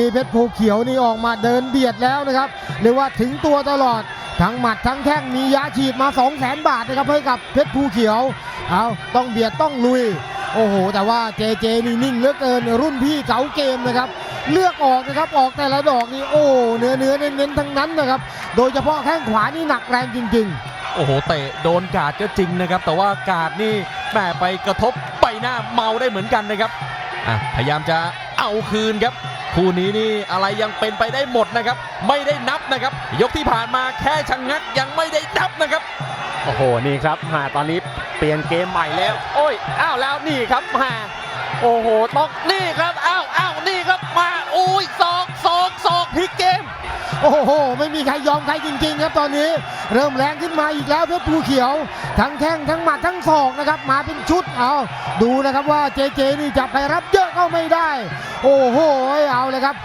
มีเพชรภูเขียวนี่ออกมาเดินเบียดแล้วนะครับเรียกว่าถึงตัวตลอด ทั้งหมัดทั้งแข้งมียาฉีดมา 2 0 0แสนบาทนะครับให้กับเพชรภูเขียวเอาต้องเบียดต้องลุย โอ้โห แต่ว่าเจเจนี่นิ่งเหลือเกินรุ่นพี่เก๋าเกมนะครับ เลือกออกนะครับออกแต่ละดอกนี่โอ้เนื้อเนื้อเน้นๆทั้งนั้นนะครับ โดยเฉพาะแข้งขวานี่หนักแรงจริง ๆ โอ้โหเตะโดนกาดก็จริงนะครับ แต่ว่ากาดนี่แหมไปกระทบใบหน้าเมาได้เหมือนกันนะครับอะพยายามจะ เอาคืนครับคู่นี้นี่อะไรยังเป็นไปได้หมดนะครับ ไม่ได้นับนะครับ ยกที่ผ่านมาแค่ชะงงักยังไม่ได้นับนะครับ โอ้โหนี่ครับมาตอนนี้เปลี่ยนเกมใหม่แล้ว โอ้ยอ้าวแล้วนี่ครับมาโอ้โหต้องนี่ครับอ้าว โอ้โห ไม่มีใครยอมใครจริง ๆ ครับตอนนี้ เริ่มแรงขึ้นมาอีกแล้วเพชรภูเขียว ทั้งแข้งทั้งหมัดทั้งศอกนะครับ มาเป็นชุดเอาดูนะครับว่าเจเจนี่จะไปรับเยอะก็ไม่ได้ โอ้โหเอาเลยครับ